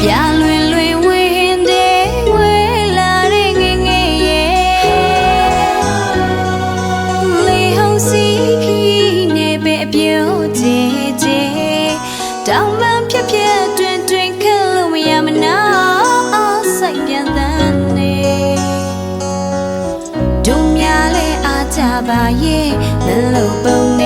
ပြလွင်လွင်ဝေဟင်တဲ့ဝေလာတဲ့ငငယ်ရဲ့လေဟောင်းစီခီနေပဲအပြိုးကျကျတောင်းပန်ဖြက်ဖြက်တွင်တွင်ခက်လို့မရမနာစိုက်ပြန်တန်းနေဒုံများလဲအားကြပါရဲ့မလို့ပုံနေ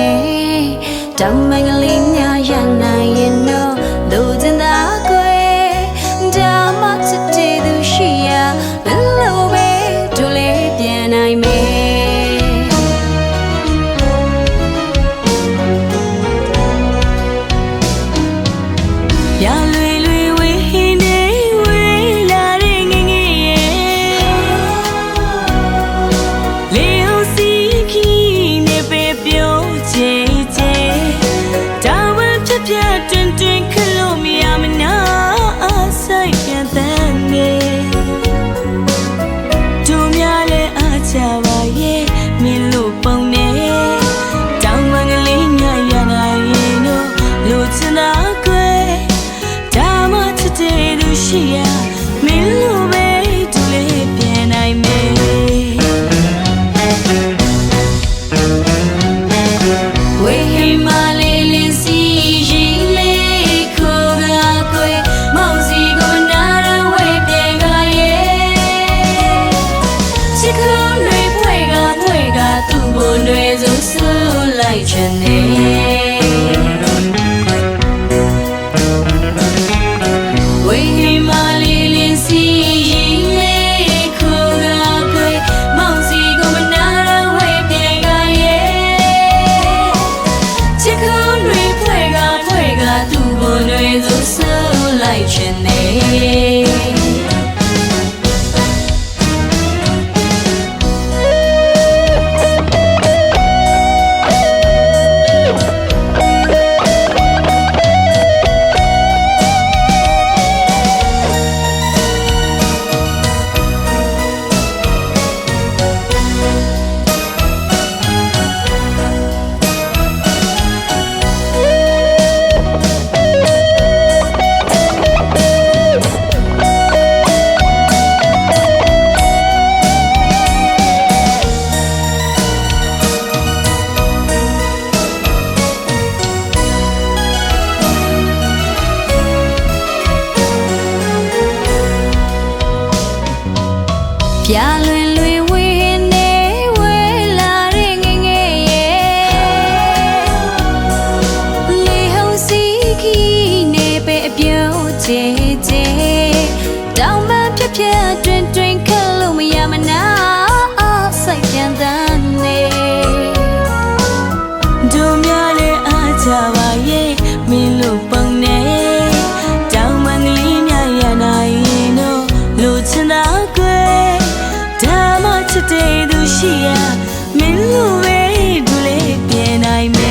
Ya ရှိခိုးတွေဖွဲ့ကဖွဲ့ကသူ့ဘုံတွေစုစုလိုက်ချင်နေ ပြလွင်လွင်ဝေနေဝေလာတဲ့ငငယ်ရဲ့လေဟုန်စီခီနေပဲအပြုံးချေချေတောင်မှဖြက်ဖြက်တွင်တွင် ချစ်တဲ့သူရှိရမင်းလိုပဲဒူလေးပြေနိုင်မယ်